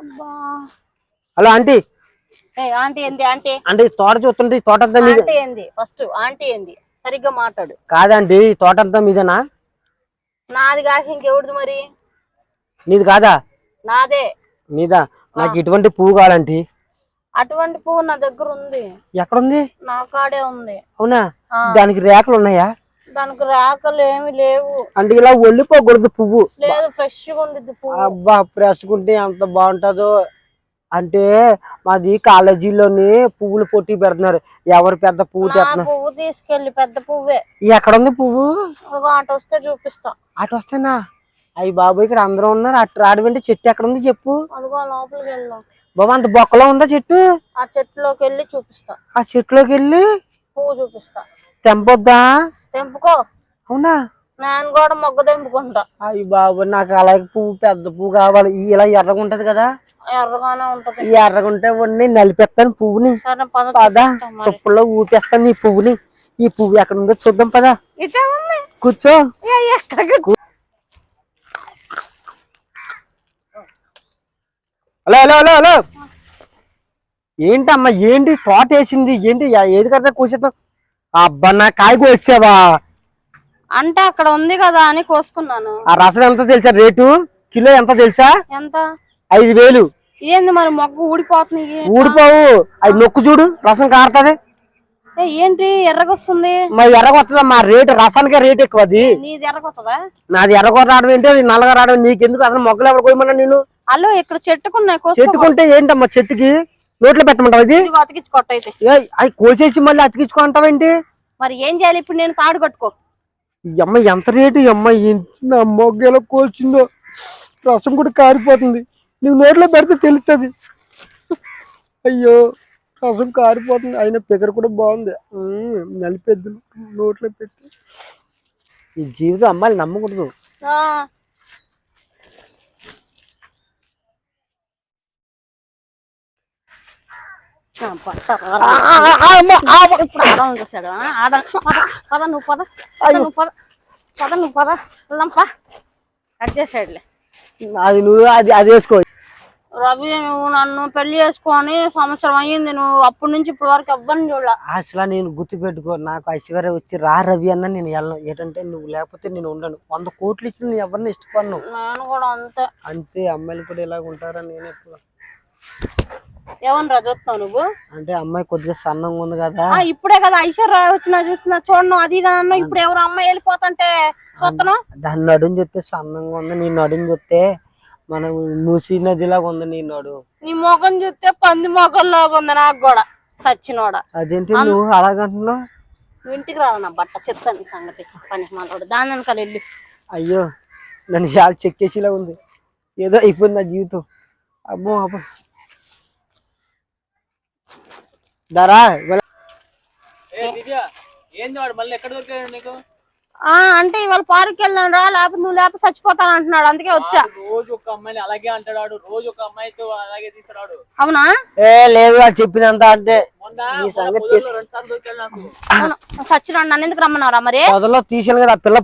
Hello aunty. Aunty ఏంది aunty? అంటే తోట చూస్తుంటే ఈ తోట అంతా మీద. ఆంటీ ఏంది? ఫస్ట్ ఆంటీ ఏంది? సరిగ్గా మాట్లాడు. కాదండి ఈ తోట అంతా మీదేనా? నాది కాక ఇంకెవడిది మరి? నీది కాదా? నాదే. నీదా? నాకు ఇటువంటి పువ్వు కావాలంటీ. అటువంటి పువ్వు నా దగ్గర ఉంది. ఎక్కడుంది? నా కాడే ఉంది. అవునా? ఆ. దానికి రేఖలు ఉన్నాయా దానికి రాకలు ఏమి లేవు. అంటే ఇలా ఒళ్ళిపోకూడదు పువ్వు. లేదు ఫ్రెష్గా ఉంది అబ్బా ప్రెస్కుంటే ఎంత బాగుంటుందో. అంటే మాది కాలేజీలోని పువ్వులు పొట్టి పెడుతున్నారు. ఎవరు పెద్ద పువ్వు తెస్తున్నారు పువ్వు తీసుకెళ్ళి పెద్ద పువ్వే. ఎక్కడ ఉంది పువ్వు ఆట వస్తే చూపిస్తా. అటు వస్తేనా? అయ్యి బాబు ఇక్కడ అందరూ ఉన్నారు. అటు రాడవంటే చెట్టు ఎక్కడ ఉంది చెప్పు లోపలికి వెళ్దాం. బాబు అంత బొక్కలో ఉందా చెట్టు? ఆ చెట్టులోకి వెళ్ళి చూపిస్తా. ఆ చెట్టులోకి వెళ్ళి పువ్వు చూపిస్తా. తెంపొద్దా? తెంపుకో. అవునా? నేను కూడా మొగ్గ తెంపుకుంటా. అయ్యి బాబు నాకు అలాగే పువ్వు పెద్ద పువ్వు కావాలి. ఈ ఇలా ఎర్రగా ఉంటది కదా? ఎర్రగానే ఉంటది. ఈ ఎర్రగా ఉంటే వండి నలిపేస్తాను పువ్వుని. పద పద చూపిస్తా మరి. తుప్పలో ఊపేస్తాను ఈ పువ్వుని. ఈ పువ్వు ఎక్కడ ఉందో చూద్దాం పదా. కూర్చో. Hello hello hello hello. ఏంటమ్మా ఏంటి తోట వేసింది? ఏంటి ఏది కదా కూర్చున్నావు అబ్బా నా కాయ కోసావా? అంటే అక్కడ ఉంది కదా అని కోసుకున్నాను. ఆ రసం ఎంత తెలుసా రేటు? కిలో ఎంత తెలుసా? ఎంత? ఐదు వేలు. ఏంది మరి మొగ్గు ఊడిపోతుంది ఊడిపోవు. అది నొక్కు చూడు రసం కారుతుంది. ఏ, ఏంటి? ఎర్రగొస్తుంది? మరి ఎర్రగొస్తుందా మా రేటు రసానికే రేట్ ఎక్కువ అది. నీది నాది ఎర్రగొర రావడం ఏంటి? అది నల్లగా రావడం నీకెందుకు? అసలు మొగ్గలు ఎవరు కోయమన్నా నేను అల్లో ఇక్కడ చెట్టుకున్నాయి చెట్టుకుంటే ఏంటమ్మా చెట్టుకి? నోట్లో పెట్టమంటావు ఇది? ఇదిగో అతికించి కొట్టయితే ఏయ్, అది కోసేసి మళ్ళీ అతికించుకో అంటావేంటి? మరి ఏం చేయాలి? ఇప్పుడు నేను తాడు కట్టుకో. ఈ అమ్మ ఎంత రేటు? ఈ అమ్మ నా మొగ్గ ఎలా కోల్చిందో రసం కూడా కారిపోతుంది. నువ్వు నోట్లో పెడితే తెలుస్తుంది అయ్యో రసం కారిపోతుంది. అయినా పిగర్ కూడా బాగుంది. మ్మ్, నలిపెద్దు నోట్లో పెట్టి. ఈ జీవితం అమ్మాయిలు నమ్మకూడదు ఆ, ఆ, పట్ట, రా. ఇప్పుడు ఆడాలని చూసాడు ఆ? ఆడ పద పద నువ్వు పద పద నువ్వు పద పద నువ్వు పద వెళ్దాం పా కట్ చేసాడులే అది నువ్వు అది అది వేసుకో రవి నువ్వు నన్ను పెళ్ళి చేసుకొని సంవత్సరం అయ్యింది నువ్వు అప్పటి నుంచి ఇప్పటి వరకు ఎవ్వరిని చూడలే అసలు నేను గుర్తుపెట్టుకో నాకు ఐశ్వర్య వచ్చి రా రవి అన్న నేను వెళ్ళను. ఏంటంటే నువ్వు లేకపోతే నేను ఉండను. వంద కోట్లు ఇచ్చిన నేను ఎవరిని ఇష్టపడను? నేను కూడా అంతే. అంతే అమ్మాయిలు కూడా ఇలాగ ఉంటారా? నేను ఎప్పుడు ఏమని రా చూస్తావు నువ్వు? అంటే అమ్మాయి కొద్దిగా సన్నంగా ఉంది కదా. ఇప్పుడే కదా ఐశ్వర్య వచ్చినా చూస్తున్నా? చూడను అది అన్నా ఇప్పుడు ఎవరు అమ్మాయి వెళ్ళిపోతుంటే చూస్తున్నా దాని నడుము చూస్తే సన్నంగా ఉంది నీ నడుము చూస్తే మనం మూసి నదిలాగా ఉంది నీ నడు. నీ ముఖం చూస్తే పంది మొఖంలాగా ఉంది నాకు కూడా సచ్చినోడ. అదేంటి నువ్వు అలాగంటున్నావు? నువ్వు ఇంటికి రావాలి నా బట్ట చెప్తాను సంగతి పని మనోడు దాని వెనకాల వెళ్ళి. అయ్యో నన్ను యాడ్ చెక్ చేసేలా ఉంది. ఏదో అయిపోయింది నా జీవితం. అబ్బో అబ్బో దారా ఇవాళ ఏ దివ్య ఏంది వాడు మళ్ళీ ఎక్కడ దొరికాడు నీకు ఆ అంటే ఇవాళ పార్క్ వెళ్ళాను రా లేకపోతే నువ్వు లేకపోతే చచ్చిపోతాను అంటున్నాడు అందుకే వచ్చా. రోజు ఒక అమ్మాయిని అలాగే అంటాడు వాడు. రోజు ఒక అమ్మాయితో అలాగే తీసుకురాడు అవునా? ఏ లేదు అది చెప్పిందంతా అంటే చచ్చినాడు నన్ను ఎందుకు రమ్మన్నారా మరి? పొదలో తీసాను కదా పిల్ల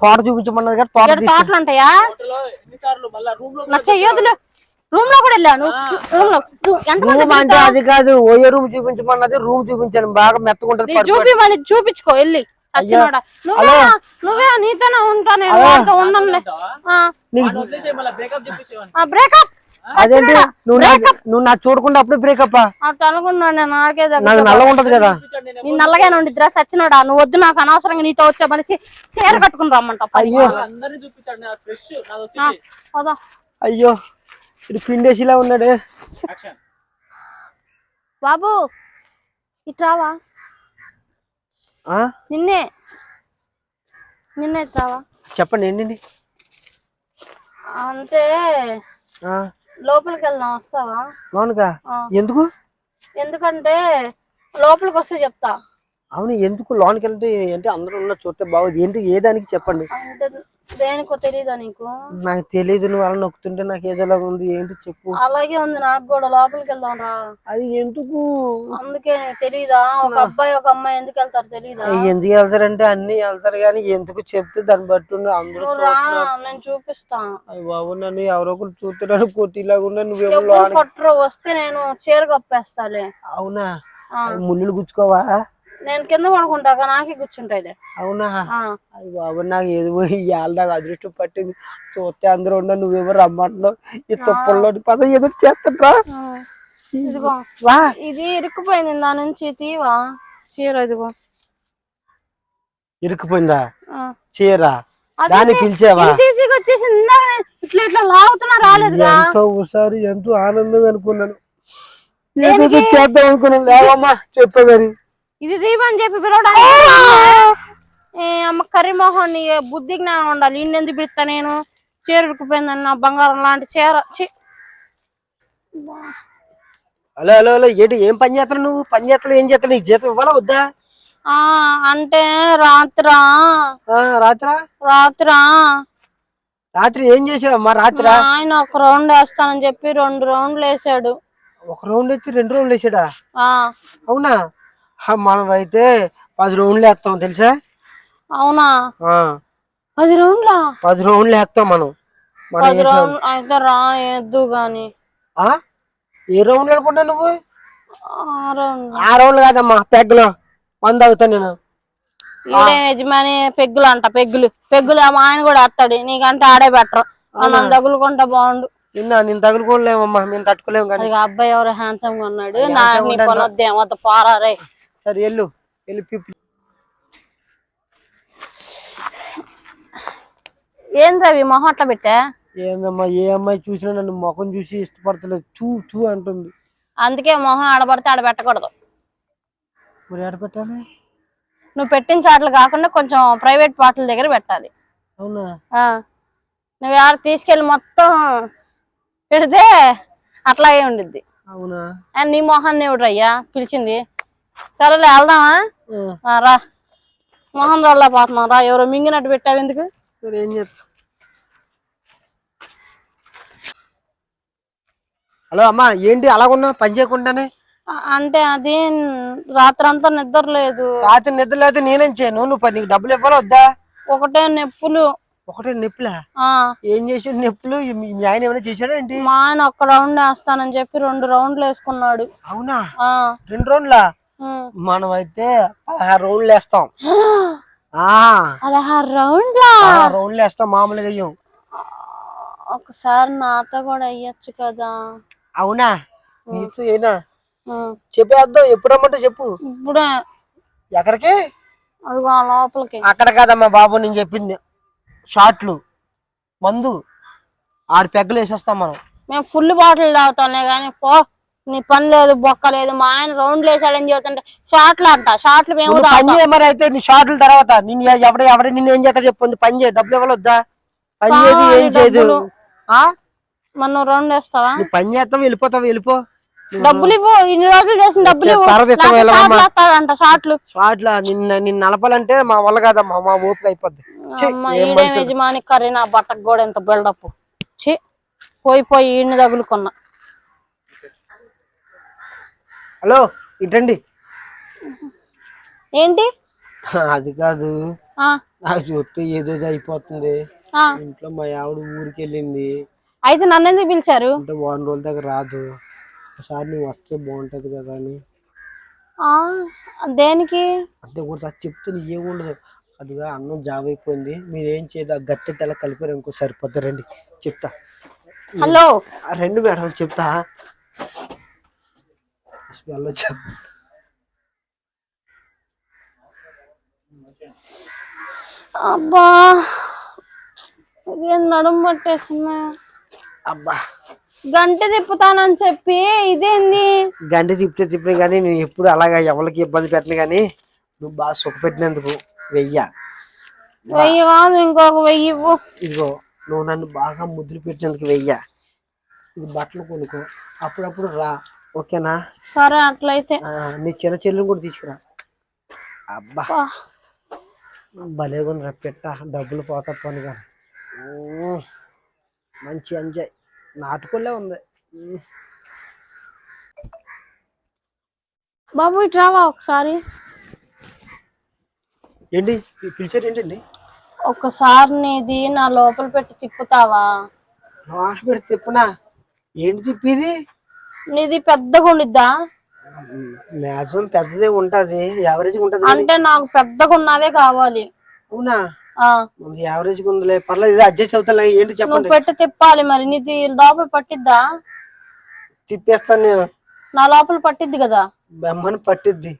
తోట చూపించమన్నది కదా తోట తోటలు ఉంటాయా? హోటల్లో ఎన్నిసార్లు? మళ్ళా రూమ్లో నా చెయ్యొద్దులు రూమ్లో కూడా వెళ్ళాను. రూమ్లో ఎంత రూమ్ అంటే అది కాదు ఓయో రూమ్ చూపించమన్నది రూమ్ చూపించాను. బాగా మెత్తకుంటది. చూపిమని చూపించుకో వెళ్ళి. నువ్వే నువ్వే నీతోనే ఉంటా నేను బ్రేకప్ అదేంటి? నువ్వు నా- నువ్వు నా చూడకుండా అప్పుడే బ్రేకప్ అనుకున్నాను నేను నాకే దగ్గర నాకు నల్లగా ఉంటది కదా? నీ నల్లగానే ఉండిద్దిరా సచ్చినోడా నువ్వు వద్దు నాకు అనవసరంగా నీతో వచ్చే మనిషి చీర కట్టుకుని రమ్మంట అయ్యో. అందరిని చూపించాడు నా ఫ్రెష్ నాది వచ్చేసి పదా. అయ్యో. ఇది పిండేసిలా ఉన్నాడే. యాక్షన్ బాబు ఇట్రావా ఆ? నిన్నే. నిన్నే ఇట్రావా చెప్పండి ఏంటండి అంటే ఆ, లోపలికి వెళ్దాం వస్తావా. ఎందుకు? ఎందుకంటే లోపలికి వస్తే చెప్తా. అవును ఎందుకు లోనికి వెళ్తే ఏంటి అందరూ ఉన్న చూస్తే బాగుంది. ఏంటి ఏ దానికి చెప్పండి? దేనికో నీకు? నాకు తెలియదు నువ్వు అలా నొక్కుతుంటే నాకు ఏదోలా ఉంది ఏంటి చెప్పు. అలాగే ఉంది నాకు కూడా లోపలికి వెళ్దాం రా. అది ఎందుకు? అందుకే తెలీదా? ఒక అబ్బాయి ఒక అమ్మాయి ఎందుకు వెళ్తారు తెలీదా? ఎందుకు వెళ్తారంటే అన్ని వెళ్తారు కానీ ఎందుకు చెప్తే దాన్ని బట్టి అందరూ నువ్వు నేను చూపిస్తా. బాబు నన్ను ఎవరో ఒకరు చూస్తున్నారు కొట్టిలాగా ఉన్నా నువ్వేమో కొట్టరు వస్తే నేను చీర కప్పేస్తాలే. అవునా? ముళ్ళులు గుచ్చుకోవా? నేను కింద పడుకుంటాక నాకే కూర్చుంటాయిలే అవునా. అయ్య బాబు నాకు ఏది ఇవాళ అదృష్టం పట్టింది. చూస్తే అందరూ ఉన్నా నువ్వేమో రమ్మంటున్నావు. ఈ తుప్పల్లో పద ఏదో చేస్తుంటా. ఇదిగో వా. ఇది ఇరుక్కుపోయింది నా నుంచి తీవా. చీర ఇదిగో. ఇరుక్కుపోయిందా. చీర? అది దాన్ని పిలిచావా? ఇట్లా ఇట్లా లాగుతున్నా రాలేదుగా. ఎంతో ఒకసారి ఎంతో ఆనందంగా అనుకున్నాను. చేద్దాం అనుకున్నాను. లేవమ్మా చెప్పా గాని ఇది దీపని చెప్పి పిలవడానికి ఏ అమ్మ కర్రీమోహన్ నీ బుద్ధి జ్ఞానం ఉండాలి. ఇన్ని ఎందుకు పిలుస్తా నేను? చీర నా బంగారం లాంటి చీర. ఛీ. హలో హలో హలో ఏంటి ఏం పని చేస్తావు నువ్వు? పని చేస్తావు ఏం చేస్తావు నీకు జీతం ఇవ్వాలా వద్దా? ఆ అంటే రాత్రా. ఆ, రాత్రా? రాత్రా. రాత్రి ఏం చేసావమ్మా రాత్రి? ఆయన ఒక రౌండ్ వేస్తానని చెప్పి రెండు రౌండ్లు వేసాడు. ఒక రౌండ్ ఎత్తి రెండు రౌండ్లు వేసాడా? ఆ. అవునా? మనం అయితే పది రౌండ్లు వేస్తాం తెలుసా? అవునా? ఆ, పది రౌండ్లా? పది రౌండ్లు వేస్తాం మనం. మనం పది వేసాం. రౌండ్ అయితే రా వేద్దు గాని. ఆ? ఏ రౌండ్లు అనుకుంటా నువ్వు? ఆ రౌండ్. ఆ రౌండ్లు కాదమ్మా పెగ్గలో. వంద అవుతా నేను. ఈడే యజమాని పెగ్గులు అంట పెగ్గులు. పెగ్గులు మా ఆయన కూడా వేస్తాడు నీకంటే ఆడే బెటర్. మనం తగులుకుంటా బాగుండు. నిన్న నేను తగులుకోలేమమ్మా మేము తట్టుకోలేము కానీ. అది అబ్బాయి ఎవరు హ్యాండ్సమ్గా ఉన్నాడు నాకు నీ పని వద్దే మొత్తం పారారే సరే వెళ్ళు. వెళ్ళి పిప్పి ఏం రవి మొహం అట్లా పెట్టా? ఏందమ్మా ఏ అమ్మాయి చూసినా నన్ను ముఖం చూసి ఇష్టపడతలేదు. చూ చూ అంటుంది. అందుకే మొహం ఆడబడితే ఆడ పెట్టకూడదు. మరి ఎడ పెట్టాలి? నువ్వు పెట్టిన చాట్లు కాకుండా కొంచెం ప్రైవేట్ పాటల దగ్గర పెట్టాలి. అవునా? ఆ. నువ్వు ఎవరు తీసుకెళ్ళి మొత్తం పెడితే అట్లాగే ఉండిద్ది. అవునా? ఆ, నీ మొహాన్ని ఎవడయ్యా పిలిచింది? సరేలే వెళ్దామా? రా. మొహం చూడలేకపోతున్నాం రా ఎవరో మింగినట్టు పెట్టావు ఎందుకు? ఏం చేస్తా హలో అమ్మా ఏంటి అలాగున్నా? పని చేయకుండానే? అంటే అది రాత్రంతా నిద్ర లేదు. రాత్రి నిద్ర లేకపోతే నేనేం చేయను? నువ్వు పని నీకు డబ్బులు ఇవ్వాలా వద్దా? ఒకటే నొప్పులు. ఒకటే నొప్పులా? ఆ. ఏం చేసాడు నొప్పులు? మీ ఆయన ఏమైనా చేశాడా ఏంటి? మా ఆయన ఒక్క రౌండ్ వేస్తానని చెప్పి రెండు రౌండ్లు వేసుకున్నాడు. అవునా? ఆ. రెండు రౌండ్లా. మనం అయితే పదహారు రౌండ్లు వేస్తాం. ఆ. పదహారు రౌండ్లా? రౌండ్లు వేస్తాం మామూలుగా అయ్యాం ఒకసారి నాతో కూడా అయ్యొచ్చు కదా. అవునా? నీతో ఏనా. చెప్పేద్దాం ఎప్పుడు రమ్మంటే చెప్పు. ఇప్పుడే. ఎక్కడికి? అదిగో ఆ లోపలికి. అక్కడ కాదమ్మా బాబు నేను చెప్పింది. షార్ట్లు మందు ఆరు పెగ్గలు వేసేస్తాం మనం. మేము ఫుల్ బాటిల్ తాగుతానే కానీ పో. నీ పని లేదు బొక్క లేదు మా ఆయన రౌండ్లు వేసాడని చెబుతుంటే షార్ట్లు అంట షార్ట్లు మేము నువ్వు పని చేయ మరి అయితే నీ షార్ట్ల తర్వాత. నిన్ను ఎ- ఎవడ ఎవడ నిన్ను ఏం చేస్తా చెప్పు నువ్వు పని చేయ. డబ్బులు ఇవ్వలొద్దా పని చేయదు ఏం చేయదు. ఆ? మరి నువ్వు రౌండ్ వేస్తావా? నువ్వు పని చేస్తావు? వెళ్ళిపోతావు? వెళ్ళిపో. డబ్బులు ఇవ్వు ఇన్ని రోజులు చేసిన డబ్బులు ఇవ్వు. తర్వాత ఇస్తాం, లేకపోతే వెళ్ళమమ్మా. షార్ట్లు వేస్తాడంట షార్ట్లు షార్ట్ల నిన్న నిన్ను నలపాలంటే మా వల్ల కాదమ్మా. మా ఓపిక అయిపోద్ది. ఛీ, అమ్మ ఏం ఈడే మనుషులు. యజమాని కర్రీ నా బట్టకు కూడా ఎంత బిల్డప్ ఛీ పోయి పోయి ఈయన్ని తగులుకున్నా. హలో ఇటండి. ఏంటి? అది కాదు. ఆ. నాకు చూస్తే ఏదో అయిపోతుంది. ఆ. ఇంట్లో మా ఆవిడ ఊరికి వెళ్ళింది. అయితే నన్ను ఎందుకు పిలిచారు? అంటే వారం రోజుల దాకా రాదు. ఒకసారి నువ్వు వస్తే బాగుంటది కదా అని. ఆ దేనికి? అంటే ఒకసారి చెప్తే ఏముండదు అదిగా అన్నం జాబ్ అయిపోయింది. మీరు ఏం చేయదు ఆ గట్టెట్ ఎలా కలిపారు ఇంకో సరిపోద్ది. రండి చెప్తా. హలో. ఆ రెండు మేడం చెప్తా. అబ్బా ఇదేం నడుము పట్టేస్తున్నా అబ్బా. గంట తిప్పుతానని చెప్పి ఇదేంది? గంట తిప్పితే తిప్పిన కానీ నేను ఎప్పుడు అలాగా ఎవరికి ఇబ్బంది పెట్టను కానీ నువ్వు బాగా సుఖ పెట్టినందుకు వెయ్య. వెయ్యి కాదు ఇంకొక వెయ్యి ఇదిగో నువ్వు నన్ను బాగా ముద్దులు పెట్టినందుకు వెయ్య. ఇది బట్టలు కొనుక్కో. అప్పుడప్పుడు రా. ఓకేనా? సరే అట్లయితే. నీ చిన్న చెల్లిని కూడా తీసుకురా. అబ్బా. వా. భలేగా ఉంది పెట్ట డబ్బులు పోతా పనిగా. మంచి ఎంజాయ్. నాటుకోలే ఉంది. బాబు ఇటు రావా ఒకసారి? ఏంటి? పిలిచారు ఏంటండి? ఒక్కసారి నీది నా లోపల పెట్టి తిప్పుతావా? మాట పెడితే తిప్పనా? ఏంటి తిప్పిది? నీది పెద్దగా ఉండిద్దా? మ్యాక్సిమం పెద్దదే ఉంటది యావరేజ్ ఉంటది. అంటే నాకు పెద్దగా ఉన్నదే కావాలి. అవునా? యావరేజ్ ఉందిలే పర్లేదు అడ్జస్ట్ అవుతా ఏంటి నువ్వు చెప్పండి పెట్టి తిప్పాలి మరి నీది లోపల పట్టిద్దా? తిప్పేస్తాను నేను. నా లోపల పట్టిద్ది కదా? బెమ్మని పట్టిద్ది.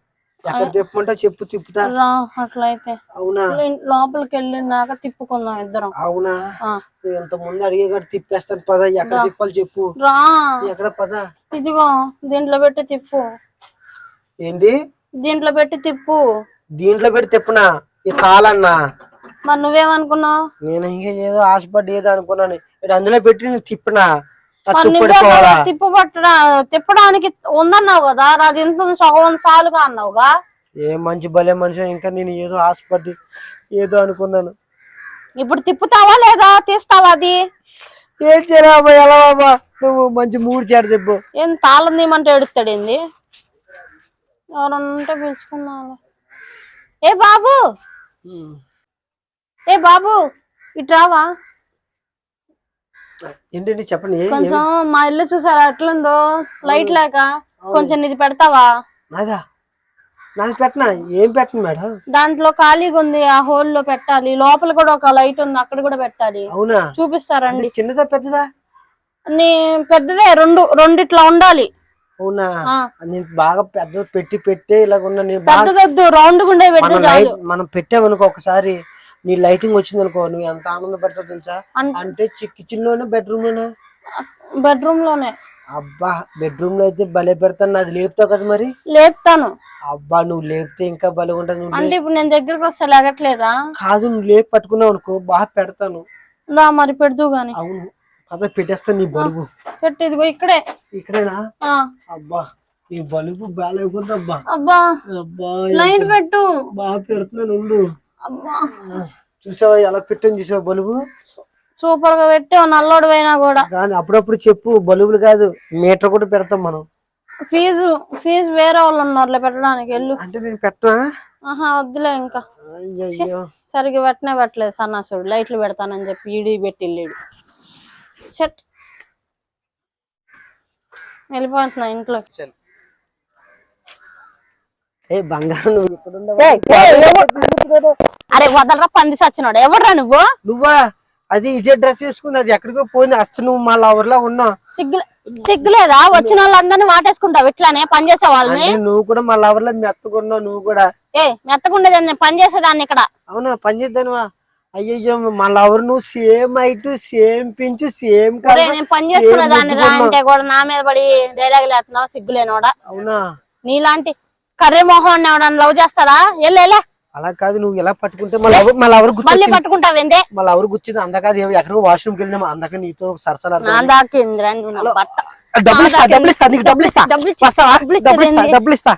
ఎక్కడ తిప్పమంటా చెప్పు తిప్పుతా. రా అట్లయితే. అవునా? లోపలికి వెళ్ళినాక తిప్పుకుందాం ఇద్దరం. అవునా? ఇంత ముందు అడిగే కాదు తిప్పేస్తాను పద ఎక్కడ తిప్పాలి చెప్పు. రా. ఎక్కడ పద? ఇదిగో దీంట్లో పెట్టి తిప్పు. ఏంటి? దీంట్లో పెట్టి తిప్పు. దీంట్లో పెట్టి తిప్పనా? ఇది కాలన్నా. మరి నువ్వేమనుకున్నావు? నేను ఇంకా ఏదో ఆశపడి ఏదో అనుకున్నాను. ఇటు అందులో పెట్టి నేను తిప్పనా. తిప్పు పట్టడా తిప్పడానికి ఉందన్నావు కదా అది ఇంత సగం సాలుగా అన్నావుగా? ఏ మంచి భలే మనిషి ఇంకా నేను ఏదో ఆశపడి ఏదో అనుకున్నాను. ఇప్పుడు తిప్పుతావా లేదా? తీస్తావా అది? ఏం బాబా ఎలా బాబా? నువ్వు మంచి మూడు చేట చెప్పు. ఏం తాళం తీయమంటే ఎడుతాడేంది ఎవరన్నా ఉంటే పిలుచుకుందాం ఏ బాబు! ఏ బాబు! ఇటు రావా? ఏంటండి చెప్పండి? కొంచెం మా ఇల్లు చూసారా? ఎట్లుందో లైట్ లేక కొంచెం ఇది పెడతావా? నాదా? నాది పెట్టనా? ఏం పెట్టను మేడం? దాంట్లో ఖాళీగా ఉంది. ఆ హోల్లో పెట్టాలి. లోపల కూడా ఒక లైట్ ఉంది. అక్కడ కూడా పెట్టాలి. అవునా? చూపిస్తారండి. చిన్నదా పెద్దదా? నీ పెద్దదే. రెండు రెండు ఇట్లా ఉండాలి. అవునా. నేను బాగా పెద్ద పెట్టి పెట్టే ఇలాగ ఉన్నా నేను పెద్దదొద్దు. రౌండ్ గుండే లైట్ మనం పెట్టామనుకో ఒకసారి నీ లైటింగ్ వచ్చింది అనుకో నువ్వు ఎంత ఆనందం పెడతావు తెలుసా? అంటే కిచెన్లోనే బెడ్రూమ్లోనే? బెడ్రూమ్లోనే. అబ్బా బెడ్రూమ్లో అయితే భలే పెడతాను అది లేపుతావు కదా మరి? లేపుతాను. అబ్బా నువ్వు లేపితే ఇంకా భలే ఉంటుంది అంటే ఇప్పుడు నేను దగ్గరికి వస్తే లేగట్లేదా? కాదు నువ్వు లేపి పట్టుకున్నావు అనుకో బాగా పెడతాను. దా మరి పెడుతూ గాని. అవును. పద పెట్టేస్తాను నీ బలుబు పెట్టు ఇదిగో ఇక్కడే. ఇక్కడేనా? అబ్బా ఈ బలుబు బాగాలేకుండా అబ్బా అబ్బా అబ్బా లైట్ పెట్టు. బాగా పెడుతున్నాను అబ్బా చూసావా ఎలా పెట్టాను చూసావా బలుబు? సూపర్గా పెట్టావు నల్లోడు అయినా కూడా. కానీ అప్పుడప్పుడు చెప్పు బలుబులు కాదు మీటర్ కూడా పెడతాం మనం. ఫీజు ఫీజు వేరే వాళ్ళు ఉన్నారులే పెట్టడానికి వెళ్ళు. అంటే నేను పెట్టనా? ఆహా వద్దులే ఇంకా. సరిగ్గా పెట్టనే పెట్టలేదు సన్నాసుడు. లైట్లు పెడతానని చెప్పి ఈడి పెట్టి వెళ్ళాడు. చెట్ వెళ్ళిపోతున్నా ఇంట్లోకి. ఏ బంగారం నువ్వు అరే వదలరా పంది సచ్చినోడు. ఎవడ్రా నువ్వు? నువ్వా? అది ఇదే డ్రెస్ వేసుకుంది అది ఎక్కడికో పోయింది. అసలు నువ్వు మా లవర్లా ఉన్నావు సిగ్గు సిగ్గులేదా వచ్చిన వాళ్ళందరినీ వాటేసుకుంటావు ఇట్లానే పని చేసే వాళ్ళని? నువ్వు కూడా మా లవర్లా మెత్తకున్నావు నువ్వు కూడా. ఏ మెత్తకుండేదాన్ని నేను పని చేసేదాన్ని ఇక్కడ. అవునా? పని చేద్దానువా? అయ్యయ్యో మా లవర్ నువ్వు same height same pinch same నేను పని చేసుకునేదాన్ని రా అంటే కూడా నా మీద పడి డైలాగ్ లేస్తున్నావు సిగ్గులేనోడా? అవునా? నీలాంటి కర్రీ మొహం ఎవడన్నా లవ్ చేస్తారా ఎల్లే అలా కాదు నువ్వు ఎలా పట్టుకుంటే మళ్ళీ గుర్తొచ్చింది? పట్టుకుంటావేందే? మా లవర్ గుర్చింది అందకాదు ఎక్కడికో వాష్రూమ్కి వెళ్ళినామా అందక నీతో నువ్వు బట్ట. డబ్బులు ఇస్తా డబ్బులు ఇస్తా నీకు డబ్బులు ఇస్తా. డబ్బులు ఇస్తా? డబ్బులు ఇస్తా.